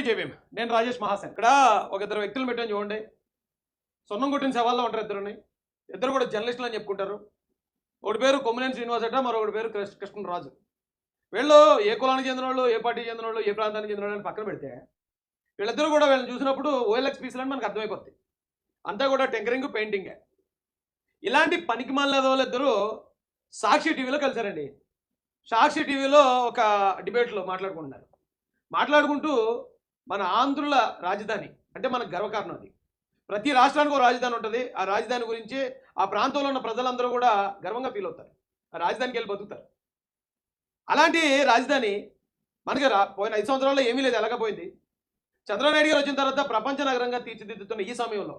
అందరికీ జేబీఎం నేను రాజేష్ మహాసేన్. ఇక్కడ ఒక ఇద్దరు వ్యక్తులు పెట్టాను చూడండి. సొన్నం కొట్టిన సవాల్లో ఉంటారు ఇద్దరుని. ఇద్దరు కూడా జర్నలిస్టులు అని చెప్పుకుంటారు. ఒకటి పేరు కొమ్మినేని శ్రీనివాస్ అట మరొకటి పేరు కృష్ణ కృష్ణరాజు వీళ్ళు ఏ కులానికి చెందిన వాళ్ళు ఏ పార్టీకి చెందిన వాళ్ళు ఏ ప్రాంతానికి చెందిన వాళ్ళు అని పక్కన పెడితే వీళ్ళిద్దరూ కూడా వీళ్ళని చూసినప్పుడు ఓఎల్ఎక్స్ పీసులు అని మనకు అర్థమైపోతుంది అంతా కూడా టెంకరింగ్ పెయింటింగే ఇలాంటి పనికి మాలిన వాళ్ళిద్దరూ సాక్షి టీవీలో కలిశారండి. సాక్షి టీవీలో ఒక డిబేట్లో మాట్లాడుకుంటున్నారు. మాట్లాడుకుంటూ మన ఆంధ్రుల రాజధాని అంటే మనకు గర్వకారణం అది. ప్రతి రాష్ట్రానికి ఒక రాజధాని ఉంటుంది. ఆ రాజధాని గురించి ఆ ప్రాంతంలో ఉన్న ప్రజలందరూ కూడా గర్వంగా ఫీల్ అవుతారు. ఆ రాజధానికి వెళ్ళి బతుకుతారు. అలాంటి రాజధాని మనకి రా పోయిన ఐదు సంవత్సరాల్లో ఏమీ లేదు. ఎలాగపోయింది చంద్రబాబు గారు వచ్చిన తర్వాత ప్రపంచ నగరంగా తీర్చిదిద్దుతున్న ఈ సమయంలో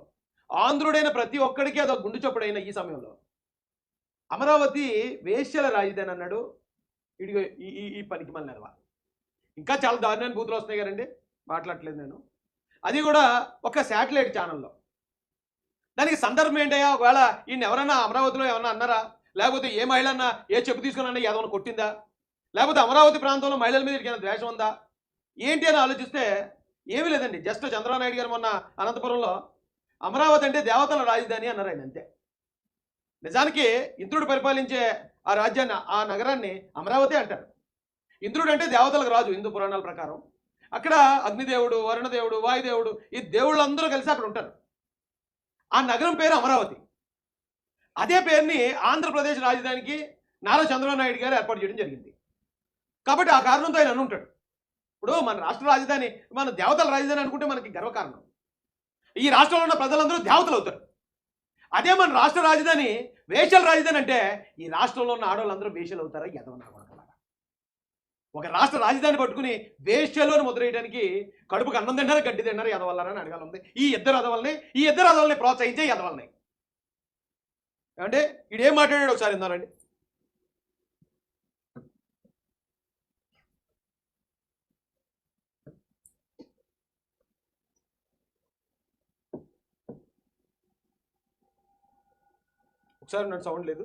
ఆంధ్రుడైన ప్రతి ఒక్కడికి అదొక గుండు చొప్పుడైన ఈ సమయంలో. అమరావతి వేశ్యల రాజధాని అన్నాడు. ఇడిగో ఈ ఈ ఈ పనికి మళ్ళీ నెరవా ఇంకా చాలా దారుణమైన బూతులు వస్తున్నాయి కదండి. మాట్లాడట్లేదు నేను. అది కూడా ఒక శాటిలైట్ ఛానల్లో. దానికి సందర్భం ఏంటయ్యా? ఒకవేళ ఈయన ఎవరన్నా అమరావతిలో ఏమన్నా అన్నారా? లేకపోతే ఏ మహిళన్నా ఏ చెప్పు తీసుకున్నా ఏదైనా కొట్టిందా? లేకపోతే అమరావతి ప్రాంతంలో మహిళల మీద ఏమైనా ద్వేషం ఉందా? ఏంటి అని ఆలోచిస్తే ఏమీ లేదండి. జస్ట్ చంద్రబాబు గారు మొన్న అనంతపురంలో అమరావతి అంటే దేవతల రాజధాని అన్నారు ఆయన అంతే. నిజానికి ఇంద్రుడు పరిపాలించే ఆ రాజ్యాన్ని ఆ నగరాన్ని అమరావతి అంటారు. ఇంద్రుడు అంటే దేవతలకు రాజు హిందూ పురాణాల ప్రకారం. అక్కడ అగ్నిదేవుడు వరుణదేవుడు వాయుదేవుడు ఈ దేవుళ్ళందరూ కలిసి అక్కడ ఉంటారు. ఆ నగరం పేరు అమరావతి. అదే పేరుని ఆంధ్రప్రదేశ్ రాజధానికి నారా చంద్రబాబు నాయుడు గారు ఏర్పాటు చేయడం జరిగింది. కాబట్టి ఆ కారణంతో ఆయన అనుంటాడు ఇప్పుడు మన రాష్ట్ర రాజధాని మన దేవతల రాజధాని అనుకుంటే మనకి గర్వకారణం. ఈ రాష్ట్రంలో ఉన్న ప్రజలందరూ దేవతలు అవుతారు. అదే మన రాష్ట్ర రాజధాని వేషల రాజధాని అంటే ఈ రాష్ట్రంలో ఉన్న ఆడవాళ్ళందరూ వేషలు అవుతారా ఎదవనా ఒక రాష్ట్ర రాజధాని పట్టుకుని వేష్యలోని ముద్రేయడానికి కడుపుకి అన్నం తింటారు గడ్డి తింటారు ఎదవల్లారని అడగాలి ఈ ఇద్దరు అదవల్ని ఈ ఇద్దరు అదవల్ని ప్రోత్సహించే ఎదవల్ని ఏమంటే ఇడేం మాట్లాడాడు ఒకసారి విన్నారండి ఒకసారి నాకు సౌండ్ లేదు.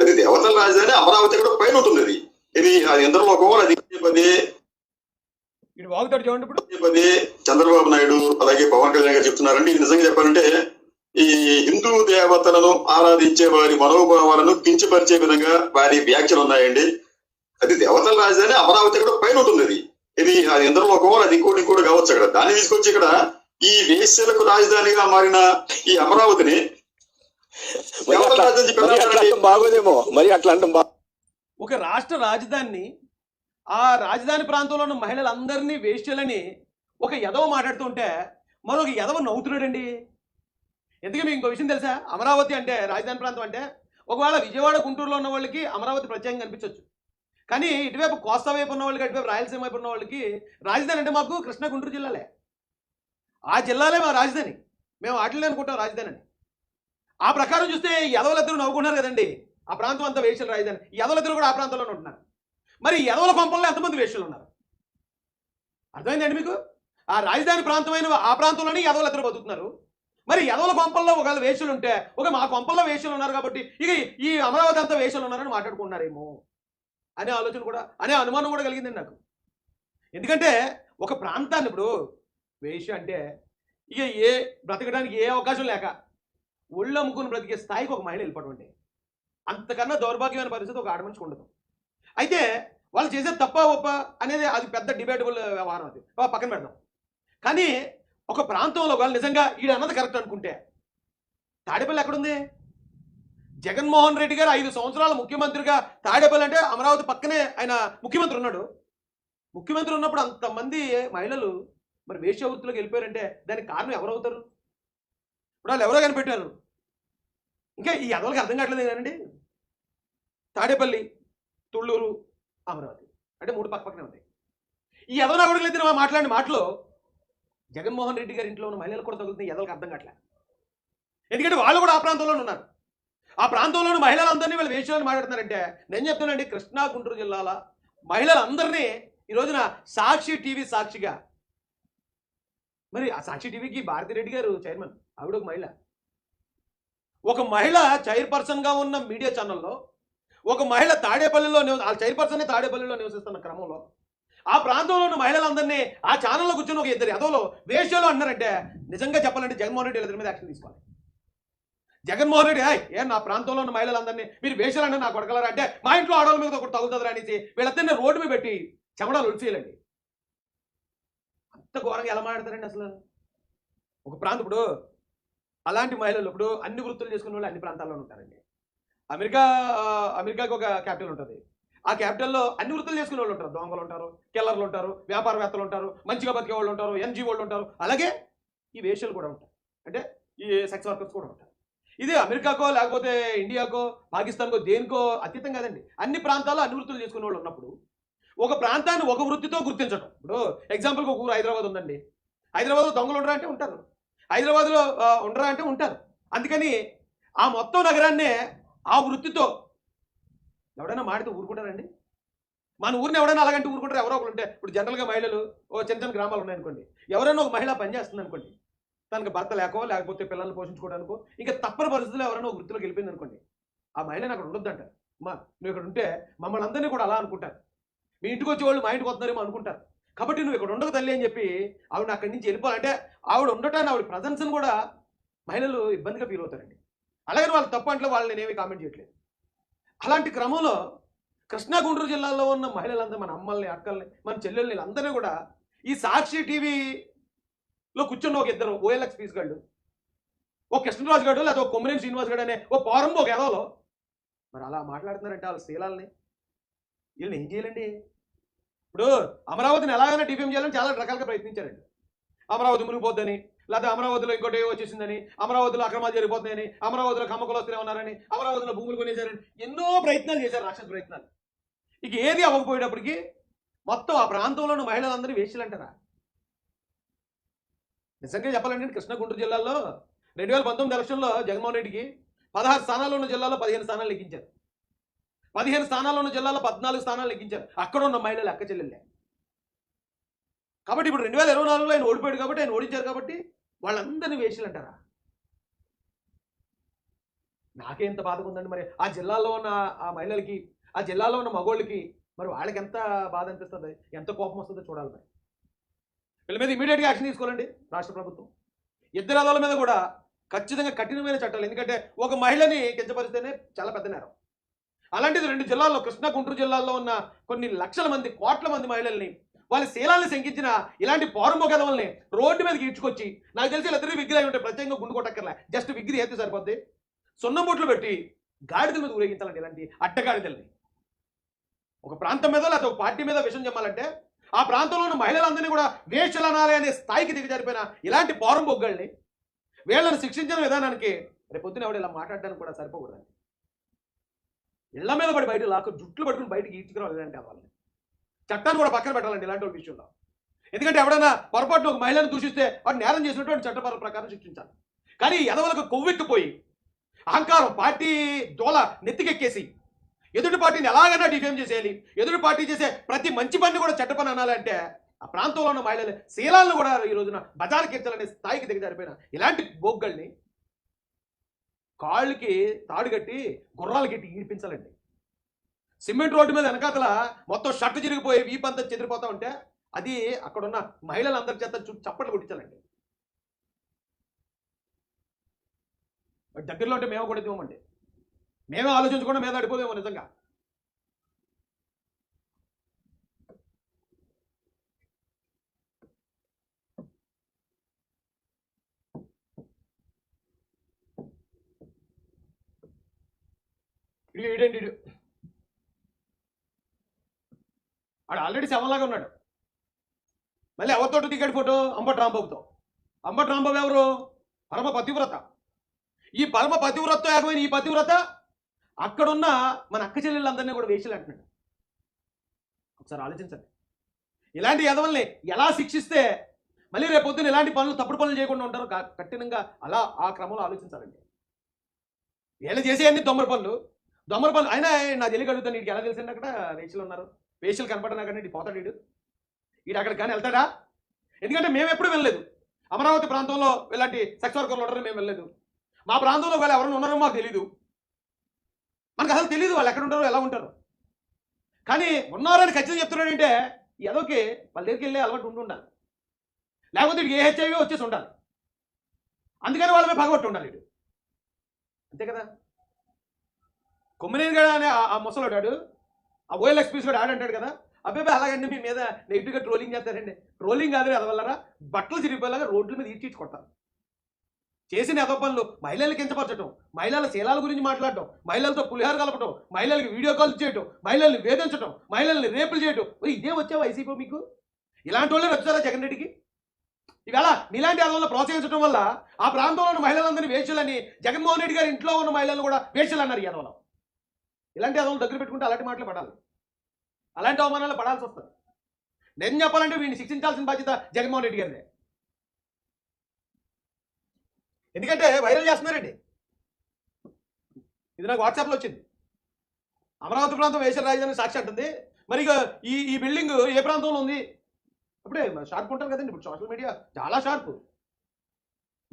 అది దేవతల రాజధాని అమరావతి కూడా పైన ఉంటుంది అది. ఇది ఇంద్రలోకం అది పది పది చంద్రబాబు నాయుడు అలాగే పవన్ కళ్యాణ్ గారు చెప్తున్నారండి. ఇది నిజంగా చెప్పాలంటే ఈ హిందూ దేవతలను ఆరాధించే వారి మనోభావాలను కించపరిచే విధంగా వారి వ్యాఖ్యలు ఉన్నాయండి. అది దేవతల రాజధాని అమరావతి కూడా పైన ఉంటుంది అది. ఇది అది ఇంద్రలోకం అది ఇంకోటి ఇంకోటి కావచ్చు అక్కడ. దాన్ని తీసుకొచ్చి ఇక్కడ ఈ వేశ్యలకు రాజధానిగా మారిన ఈ అమరావతిని బాగోదేమో. మరి అట్లా అంటాం ఒక రాష్ట్ర రాజధానిని ఆ రాజధాని ప్రాంతంలో ఉన్న మహిళలందరినీ వేశ్యలని ఒక ఎదవ మాట్లాడుతుంటే మరొక ఎదవ నవ్వుతున్నాడండి. ఎందుకంటే మీకు ఇంకో విషయం తెలుసా? అమరావతి అంటే రాజధాని ప్రాంతం అంటే ఒకవేళ విజయవాడ గుంటూరులో ఉన్న వాళ్ళకి అమరావతి ప్రత్యేకంగా కనిపించవచ్చు కానీ ఇటువైపు కోస్తా వైపు ఉన్న వాళ్ళకి అటువైపు రాయలసీమ వైపు ఉన్న వాళ్ళకి రాజధాని అంటే మాకు కృష్ణా గుంటూరు జిల్లాలే. ఆ జిల్లాలే మా రాజధాని. మేము వాటిలో అనుకుంటాం రాజధాని అని. ఆ ప్రకారం చూస్తే ఎదవలిద్దరూ నవ్వుకున్నారు కదండి. ఆ ప్రాంతం అంతా వేషలు రాజధాని ఈ కూడా ఆ ప్రాంతంలోనే ఉంటున్నారు. మరి ఈ పంపంలో ఎంతమంది వేషలు ఉన్నారు? అర్థమైందండి మీకు? ఆ రాజధాని ప్రాంతమైన ఆ ప్రాంతంలోనే ఎదవలు బతుకుతున్నారు. మరి ఎదవల కొంపల్లో ఒకవేళ వేషలు ఉంటే ఒక మా కొంపల్లో వేషలు ఉన్నారు కాబట్టి ఇక ఈ అమరావతి అంతా వేషలు ఉన్నారని మాట్లాడుకుంటున్నారేమో? అనే ఆలోచన కూడా అనే అనుమానం కూడా కలిగిందండి నాకు. ఎందుకంటే ఒక ప్రాంతాన్ని ఇప్పుడు వేష అంటే ఇక ఏ బ్రతకడానికి ఏ అవకాశం లేక ఒళ్ళు అమ్ముకుని బ్రతికే స్థాయికి ఒక మహిళ వెళ్ళిపోవడం అంతకన్నా దౌర్భాగ్యమైన పరిస్థితి ఒక ఆడమనిషికి ఉండదు. అయితే వాళ్ళు చేసే తప్ప ఒప్ప అనేది అది పెద్ద డిబేటబుల్ వ్యవహారం అది. పక్కన పెడదాం. కానీ ఒక ప్రాంతంలో వాళ్ళు నిజంగా ఈడ అన్నది కరెక్ట్ అనుకుంటే తాడేపల్లి ఎక్కడుంది? జగన్మోహన్ రెడ్డి గారు ఐదు సంవత్సరాల ముఖ్యమంత్రిగా తాడేపల్లి అంటే అమరావతి పక్కనే ఆయన ముఖ్యమంత్రి ఉన్నాడు. ముఖ్యమంత్రి ఉన్నప్పుడు అంతమంది మహిళలు మరి వేశ్య వృత్తిలోకి వెళ్ళిపోయారంటే దానికి కారణం ఎవరవుతారు? ఇప్పుడు వాళ్ళు ఎవరో కనిపెట్టారు. ఇంకా ఈ ఎదవలకి అర్థం కావట్లేదు ఏంటండి తాడేపల్లి తుళ్ళూరు అమరావతి. అంటే మూడు పక్క పక్కనే ఉంటాయి. ఈ ఎదవ కొడుకులు మాట్లాడిన మాటలో జగన్మోహన్ రెడ్డి గారి ఇంట్లో ఉన్న మహిళలు కూడా తగులుతుంది ఎదలకు అర్థం కావట్లేదు ఎందుకంటే వాళ్ళు కూడా ఆ ప్రాంతంలోనే ఉన్నారు. ఆ ప్రాంతంలోని మహిళలందరినీ వీళ్ళు వేషాలను మాట్లాడుతున్నారంటే నేను చెప్తున్నానండి కృష్ణా గుంటూరు జిల్లాల మహిళలందరినీ ఈ రోజున సాక్షి టీవీ సాక్షిగా. మరి ఆ సాక్షి టీవీకి భారతిరెడ్డి గారు చైర్మన్ ఆవిడ ఒక మహిళ. ఒక మహిళ చైర్పర్సన్గా ఉన్న మీడియా ఛానల్లో ఒక మహిళ తాడేపల్లిలో నివ- ఆ చైర్పర్సన్ తాడేపల్లిలో నివసిస్తున్న క్రమంలో ఆ ప్రాంతంలో ఉన్న మహిళలందరినీ ఆ ఛానల్లో కూర్చొని ఒక ఇద్దరు ఎదవలో వేషాలు అన్నారంటే నిజంగా చెప్పాలంటే జగన్మోహన్ రెడ్డి వీళ్ళ మీద యాక్షన్ తీసుకోవాలి. జగన్మోహన్ రెడ్డి హాయ్ ఏ నా ప్రాంతంలో ఉన్న మహిళలందరినీ మీరు వేషాలు అంటే నా కొడగలరా అంటే మా ఇంట్లో ఆడవాళ్ళ మీద ఒకటి తగులుతుంది అనేసి వీళ్ళందరినీ రోడ్డు మీద పెట్టి చెమడాలు ఉల్చేయాలండి అంత ఘోరంగా ఎలా మాట్లాడతారండి అసలు? ఒక ప్రాంతం ఇప్పుడు అలాంటి మహిళలు ఇప్పుడు అన్ని వృత్తులు చేసుకునే వాళ్ళు అన్ని ప్రాంతాల్లో ఉంటారండి. అమెరికా అమెరికాకి ఒక క్యాపిటల్ ఉంటుంది. ఆ క్యాపిటల్లో అన్ని వృత్తులు చేసుకునే వాళ్ళు ఉంటారు. దొంగలు ఉంటారు కిల్లర్లు ఉంటారు వ్యాపారవేత్తలు ఉంటారు మంచిగా బతికే వాళ్ళు ఉంటారు ఎన్జీ వాళ్ళు ఉంటారు. అలాగే ఈ వేషలు కూడా ఉంటారు అంటే ఈ సెక్స్ వర్కర్స్ కూడా ఉంటారు. ఇది అమెరికాకో లేకపోతే ఇండియాకో పాకిస్తాన్కో దేనికో అతీతం కాదండి. అన్ని ప్రాంతాల్లో అన్ని వృత్తులు చేసుకునే వాళ్ళు ఉన్నప్పుడు ఒక ప్రాంతాన్ని ఒక వృత్తితో గుర్తించడం ఇప్పుడు ఎగ్జాంపుల్కి ఒక ఊరు హైదరాబాద్ ఉందండి. హైదరాబాద్లో దొంగలు ఉండరా అంటే ఉంటారు. హైదరాబాద్లో ఉండరా అంటే ఉంటారు. అందుకని ఆ మొత్తం నగరాన్నే ఆ వృత్తితో ఎవడైనా మాడితే ఊరుకుంటారండి? మన ఊరిని ఎవడైనా అలాగంటే ఊరుకుంటారు. ఎవరో ఒకరు ఉంటే ఇప్పుడు జనరల్గా మహిళలు ఓ చిన్న చిన్న గ్రామాలు ఉన్నాయనుకోండి. ఎవరైనా ఒక మహిళ పనిచేస్తుంది అనుకోండి తనకు భర్త లేకో లేకపోతే పిల్లల్ని పోషించుకోవడానికో ఇంకా తప్పని పరిస్థితుల్లో ఎవరైనా ఒక వృత్తిలోకి వెళ్ళిపోయింది అనుకోండి ఆ మహిళని అక్కడ ఉండొద్దంట. మా నువ్వు ఇక్కడ ఉంటే మమ్మల్ని అందరినీ కూడా అలా అనుకుంటారు. మీ ఇంటికి వచ్చే వాళ్ళు మా ఇంటికి వస్తున్నారేమో అనుకుంటారు. కాబట్టి నువ్వు ఇక్కడ ఉండక తల్లి అని చెప్పి ఆవిడ అక్కడి నుంచి వెళ్ళిపోవాలంటే ఆవిడ ఉండటాన్ని ఆవిడ ప్రజెన్స్ని కూడా మహిళలు ఇబ్బందిగా ఫీల్ అవుతారండి. అలాగే వాళ్ళు తప్పు అంటే వాళ్ళని నేనేమి కామెంట్ చేయట్లేదు. అలాంటి క్రమంలో కృష్ణా గుంటూరు జిల్లాలో ఉన్న మహిళలందరూ మన అమ్మల్ని అక్కల్ని మన చెల్లెల్ని అందరినీ కూడా ఈ సాక్షి టీవీలో కూర్చున్న ఒక ఇద్దరు ఓఎల్ఎక్స్ పీస్ గాళ్ళు ఓ కృష్ణరాజు గారు లేదా ఒక కొమ్మరేని శ్రీనివాస్ గారు అనే ఓ పౌరం ఒక ఎదవలో మరి అలా మాట్లాడుతున్నారంటే వాళ్ళ శీలాల్ని? వీళ్ళని ఏం చేయాలండి? ఇప్పుడు అమరావతిని ఎలాగైనా డిఫేమ్ చేయాలని చాలా రకాలుగా ప్రయత్నించారండి. అమరావతి మునిగిపోద్దని లేకపోతే అమరావతిలో ఇంకోటి వచ్చేసిందని అమరావతిలో అక్రమాలు జరిగిపోతున్నాయని అమరావతిలో కమ్మకులు వస్తూనే ఉన్నారని అమరావతిలో భూములు కొనేశారని ఎన్నో ప్రయత్నాలు చేశారు రాక్షస ప్రయత్నాలు. ఇక ఏది అవ్వకపోయేటప్పటికి మొత్తం ఆ ప్రాంతంలో మహిళలందరినీ మహిళలందరూ నిజంగా చెప్పాలంటే కృష్ణ గుంటూరు జిల్లాలో రెండు వేల పంతొమ్మిది ఎలక్షన్లో జగన్మోహన్ రెడ్డికి పదహారు స్థానాల్లో ఉన్న జిల్లాలో పదిహేను స్థానాలు లెక్కించారు. పదిహేను స్థానాల్లో ఉన్న జిల్లాలో పద్నాలుగు స్థానాలు లెక్కించారు. అక్కడ ఉన్న మహిళలు అక్క చెల్లెళ్ళే. కాబట్టి ఇప్పుడు రెండు వేల ఇరవై నాలుగులో ఆయన ఓడిపోయాడు కాబట్టి ఆయన ఓడించారు కాబట్టి వాళ్ళందరినీ వేషలు అంటారా? నాకే ఎంత బాధగా ఉందండి మరి. ఆ జిల్లాలో ఉన్న ఆ మహిళలకి ఆ జిల్లాలో ఉన్న మగోళ్ళకి మరి వాళ్ళకి ఎంత బాధ అనిపిస్తుంది? ఎంత కోపం వస్తుందో చూడాలి మరి. వీళ్ళ మీద ఇమీడియట్గా యాక్షన్ తీసుకోవాలండి రాష్ట్ర ప్రభుత్వం. ఇద్దరు అదోల మీద కూడా ఖచ్చితంగా కఠినమైన చట్టాలు. ఎందుకంటే ఒక మహిళని కించపరిస్తేనే చాలా పెద్ద నేరం. అలాంటిది రెండు జిల్లాల్లో కృష్ణా గుంటూరు జిల్లాల్లో ఉన్న కొన్ని లక్షల మంది కోట్ల మంది మహిళల్ని వాళ్ళ శీలాలను శంకించిన ఇలాంటి పౌరంబో కథవల్ని రోడ్డు మీదకి ఈడ్చుకొచ్చి నాకు తెలిసి వీళ్ళిద్దరు విగ్రహం ఉంటాయి ప్రత్యేకంగా గుండు కొట్టక్కర్లే. జస్ట్ విగ్రహం అయితే సరిపోద్ది. సున్నం బొట్లు పెట్టి గాడిదల మీద ఊరేగించాలండి ఇలాంటి అడ్డగాడిదల్ని ఒక ప్రాంతం మీద లేకపోతే ఒక పార్టీ మీద విషయం చెప్పాలంటే ఆ ప్రాంతంలో ఉన్న మహిళలందరినీ కూడా వేషలు అనాలి అనే స్థాయికి దిగజారిపోయిన ఇలాంటి పౌరం వీళ్ళని శిక్షించిన విధానానికి రేపొద్దున ఎవడు ఇలా మాట్లాడడానికి కూడా సరిపోకూడదండి. ఇళ్ళ మీద పడి బయట లాక్కు జుట్లు పట్టుకుని బయటకి ఈడ్చుకురావాలి ఇలాంటి వాళ్ళని. చట్టాన్ని కూడా పక్కన పెట్టాలండి ఇలాంటి వాళ్ళ విషయంలో. ఎందుకంటే ఎవడైనా పొరపాటున ఒక మహిళను దూషిస్తే వాడు నేరం చేసినటువంటి చట్టపర ప్రకారం శిక్షించాలి. కానీ ఎదవలకు కొవ్వెక్కిపోయి అహంకారం పార్టీ దోల నెత్తికెక్కేసి ఎదుటి పార్టీని ఎలాగైనా డిఫేమ్ చేసేయాలి. ఎదుటి పార్టీ చేసే ప్రతి మంచి పని కూడా చెడ్డ పని అనాలంటే ఆ ప్రాంతంలో ఉన్న మహిళలు శీలాలను కూడా ఈ రోజున బజారు కెచ్చాలనే స్థాయికి దిగజారిపోయిన. ఇలాంటి బొగ్గల్ని కాళ్ళకి తాడు కట్టి గుర్రాలు కట్టి ఈడిపించాలండి. సిమెంట్ రోడ్డు మీద వెనకాతల మొత్తం షర్ట్ చిరిగిపోయి వీపంతా చెదిరిపోతా ఉంటే అది అక్కడున్న మహిళలందరి చేత చూ చప్పట్లు కొట్టించాలండి. దగ్గరలో ఉంటే మేము కూడా ఇవ్వమండి మేమే ఆలోచించకుండా మీద అడిపోదేమో నిజంగా. ఇడు ఇడండి ఇడు. ఆడు ఆల్రెడీ శవంలాగా ఉన్నాడు. మళ్ళీ ఎవరితోటి దిగాడు ఫోటో? అంబట్ రాంబాబుతో. అంబట్ రాంబాబు ఎవరు? పరమ పతివ్రత. ఈ పరమ పతివ్రతతో ఏకమైన ఈ పతివ్రత అక్కడున్న మన అక్క చెల్లెళ్ళందరినీ కూడా వేసులు అంటున్నాడు ఒకసారి ఆలోచించండి. ఇలాంటి యదవల్ని ఎలా శిక్షిస్తే మళ్ళీ రేపొద్దున ఇలాంటి పనులు తప్పుడు పనులు చేయకుండా ఉంటారు కఠినంగా అలా ఆ క్రమంలో ఆలోచించాలండి. వీళ్ళు చేసేయండి అన్ని పనులు. దొమ్మర పనులు అయినా నా తెలియక అడుగుతాను వీడికి ఎలా తెలిసింది అక్కడ? వేసులు ఉన్నారు. వేషలు కనపడినా కానీ పోతాడు వీడు. వీడు అక్కడికి కానీ వెళ్తాడా? ఎందుకంటే మేము ఎప్పుడు వెళ్ళలేదు. అమరావతి ప్రాంతంలో ఇలాంటి సెక్స్ వర్కర్లు ఉండరు మేము వెళ్ళలేదు. మా ప్రాంతంలో వాళ్ళు ఎవరైనా ఉన్నారో మాకు తెలియదు మనకు అసలు తెలియదు వాళ్ళు ఎక్కడ ఉంటారో ఎలా ఉంటారు. కానీ ఉన్నారని ఖచ్చితంగా చెప్తున్నాడంటే ఏదోకే వాళ్ళ దగ్గరికి వెళ్ళే అలవాటు ఉండి ఉండాలి. లేకపోతే వీడికి ఏ హెచ్ఐవి వచ్చేసి ఉండాలి. అందుకని వాళ్ళ మీద పగబట్టి ఉండాలి వీడు. అంతే కదా? కొమ్మినేని గడ అనే ఆ- ఆ ముసలోడాడు ఆ ఓఎల్ఎక్స్ పీస్ కూడా ఆడంటాడు కదా. అబ్బాయి అలాగండి మీ మీద నెగిటివ్గా ట్రోలింగ్ చేస్తారండి. ట్రోలింగ్ కాదు అదవల్లరా. బట్టలు చిరిగిపోయేలాగా రోడ్ల మీద ఈడ్చి కొడతారు. చేసిన ఎదో పనులు మహిళలు కించపరచడం మహిళల శీలాల గురించి మాట్లాడటం మహిళలతో పులిహార కలపడం మహిళలకు వీడియో కాల్ చేయటం మహిళల్ని వేధించడం మహిళల్ని రేపులు చేయటం. ఇదే వచ్చావు వైసీపీ మీకు? ఇలాంటి వాళ్ళే వచ్చారా జగన్ రెడ్డికి? ఇవాళ మీలాంటి వాళ్ళని ప్రోత్సహించడం వల్ల ఆ ప్రాంతంలో ఉన్న మహిళలందరినీ వేషలని జగన్మోహన్ రెడ్డి గారి ఇంట్లో ఉన్న మహిళలను కూడా వేషలు అన్నారు యాదవలో ఇలాంటి అదవులు దగ్గర పెట్టుకుంటే అలాంటి మాటలు పడాలి. అలాంటి అవమానాలు పడాల్సి వస్తుంది. నేను చెప్పాలంటే వీడిని శిక్షించాల్సిన బాధ్యత జగన్మోహన్ రెడ్డి గారిదే. ఎందుకంటే వైరల్ చేస్తున్నారండి. ఇది నాకు వాట్సాప్లో వచ్చింది. అమరావతి ప్రాంతం వేసిన రాజధాని సాక్షి అంటుంది. మరి ఇక ఈ ఈ బిల్డింగ్ ఏ ప్రాంతంలో ఉంది? అప్పుడే షార్ప్ ఉంటారు కదండి ఇప్పుడు సోషల్ మీడియా చాలా షార్ప్.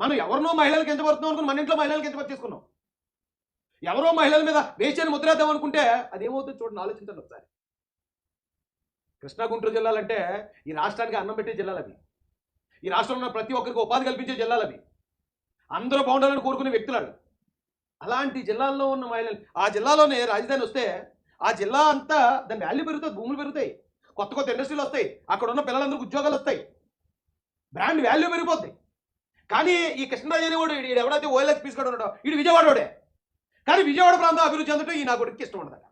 మనం ఎవరినో మహిళలకు ఎంత పడుతున్నాం అనుకుని మన ఇంట్లో మహిళలకు ఎంత చేసుకున్నాం? ఎవరో మహిళల మీద వేసేని ముద్రేద్దాం అనుకుంటే అదేమవుతుంది చూడండి ఆలోచించండి ఒకసారి. కృష్ణా గుంటూరు జిల్లాలంటే ఈ రాష్ట్రానికి అన్నం పెట్టే జిల్లాలు అవి. ఈ రాష్ట్రంలో ఉన్న ప్రతి ఒక్కరికి ఉపాధి కల్పించే జిల్లాలు అవి. అందరూ బాగుండాలని కోరుకునే వ్యక్తులు అలాంటి జిల్లాల్లో ఉన్న మహిళలు ఆ జిల్లాలోనే రాజధాని వస్తే ఆ జిల్లా అంతా దాని వాల్యూ పెరుగుతుంది భూములు పెరుగుతాయి. కొత్త కొత్త ఇండస్ట్రీలు వస్తాయి. అక్కడ ఉన్న పిల్లలందరికీ ఉద్యోగాలు వస్తాయి. బ్రాండ్ వాల్యూ పెరిగిపోద్ది. కానీ ఈ కృష్ణరాజు అనేవాడు ఎవడైతే ఓఎల్ఎస్ పీస్ కూడా ఉన్నాడో వీడు విజయవాడోడే కానీ విజయవాడ ప్రాంతం అభివృద్ధి చెందటం ఈ నా కొడుకు ఇష్టం ఉండదట.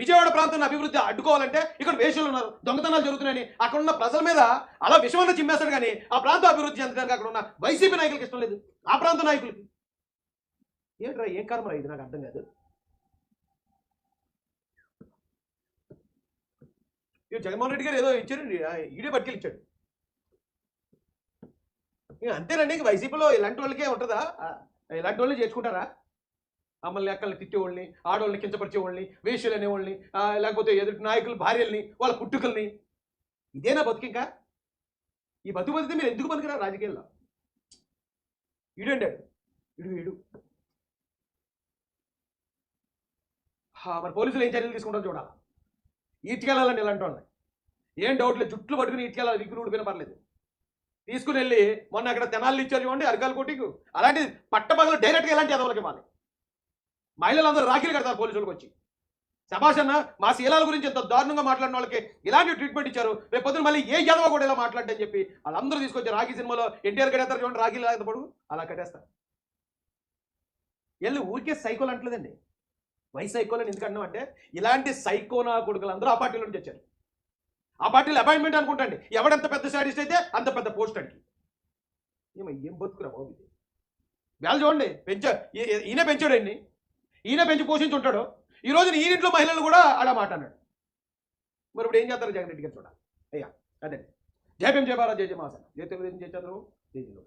విజయవాడ ప్రాంతాన్ని అభివృద్ధి అడ్డుకోవాలంటే ఇక్కడ వేషులు ఉన్నారు దొంగతనాలు జరుగుతున్నాయని. అక్కడ ఉన్న ప్రజల మీద అలా విషమంలో చిమ్మేస్తాడు కానీ ఆ ప్రాంతం అభివృద్ధి చెందడానికి అక్కడ ఉన్న వైసీపీ నాయకులకు ఇష్టం లేదు. ఆ ప్రాంత నాయకులకి. ఏంట్రా ఏం కారణం ఇది? నాకు అర్థం కాదు. ఇక జగన్మోహన్ రెడ్డి గారు ఏదో ఇచ్చారు ఈడే పట్టుకెళ్ళి ఇచ్చాడు. ఇక అంతేనండి ఇంక వైసీపీలో ఇలాంటి వాళ్ళకే ఉంటుందా? ఇలాంటి వాళ్ళు చేసుకుంటారా మమ్మల్ని అక్కల్ని తిట్టేవాళ్ళని ఆడవాళ్ళని కించపరిచేవాళ్ళని వేషులు అనేవాళ్ళని లేకపోతే ఎదుటి నాయకులు భార్యల్ని వాళ్ళ పుట్టుకల్ని ఇదేనా బతికింకా? ఈ బతుకు బతికితే మీరు ఎందుకు పనికిరా రాజకీయాల్లో? ఈడండి ఇడు ఇడు. మరి పోలీసులు ఏం చర్యలు తీసుకుంటారు చూడాలి? ఈడ్చుకెళ్ళాలని ఇలాంటి వాళ్ళని. ఏం డౌట్లే జుట్లు పట్టుకుని ఈడ్చుకెళ్ళాలి దిగులు ఊడిపోయినా పర్లేదు. తీసుకుని వెళ్ళి మొన్న అక్కడ తెనాలు ఇచ్చారు చూడండి అరకాల కోటికి అలాంటి పట్టపగలు డైరెక్ట్గా ఎలాంటి ఎదవలకి ఇవ్వాలి? మహిళలందరూ రాఖీలు కడతారు పోలీసులకు వచ్చి. సభాష్ అన్న మా శీలాల గురించి ఎంత దారుణంగా మాట్లాడిన వాళ్ళకి ఇలాంటి ట్రీట్మెంట్ ఇచ్చారు. రేపు పొద్దున మళ్ళీ ఏ ఎదవ కూడా ఇలా మాట్లాడని చెప్పి వాళ్ళందరూ తీసుకొచ్చి రాఖీ సినిమాలో ఎన్టీఆర్ కట్టేస్తారు చూడండి రాఖీలు ఎంత పొడుగు అలా కట్టేస్తారు. వెళ్ళి ఊరికే సైకోలు అంటలేదండి. వై సైకోలు ఎందుకు అంటే ఇలాంటి సైకోనా కొడుకులు అందరూ ఆ పార్టీలో నుంచి వచ్చారు. ఆ పార్టీలో అపాయింట్మెంట్ అనుకుంటండి. ఎవడంత పెద్ద స్టాటిస్ట్ అయితే అంత పెద్ద పోస్ట్ అడిగి ఏమో ఏం బతుకురా బాబు ఇది. వేళ చూడండి పెంచా ఈ- ఈ- ఈయన పెంచాడండి ఈయన పెంచి పోషించుంటాడు. ఈ రోజున ఈ మహిళలు కూడా అలా మాట అన్నాడు. మరి ఇప్పుడు ఏం చేస్తారు జగన్ రెడ్డి గారు చూడాలి. అయ్యా అదే. జయపం భీం జయ భారత్ జయ జయ తెలుగుదేశం జయ చంద్రబాబు జయ జయ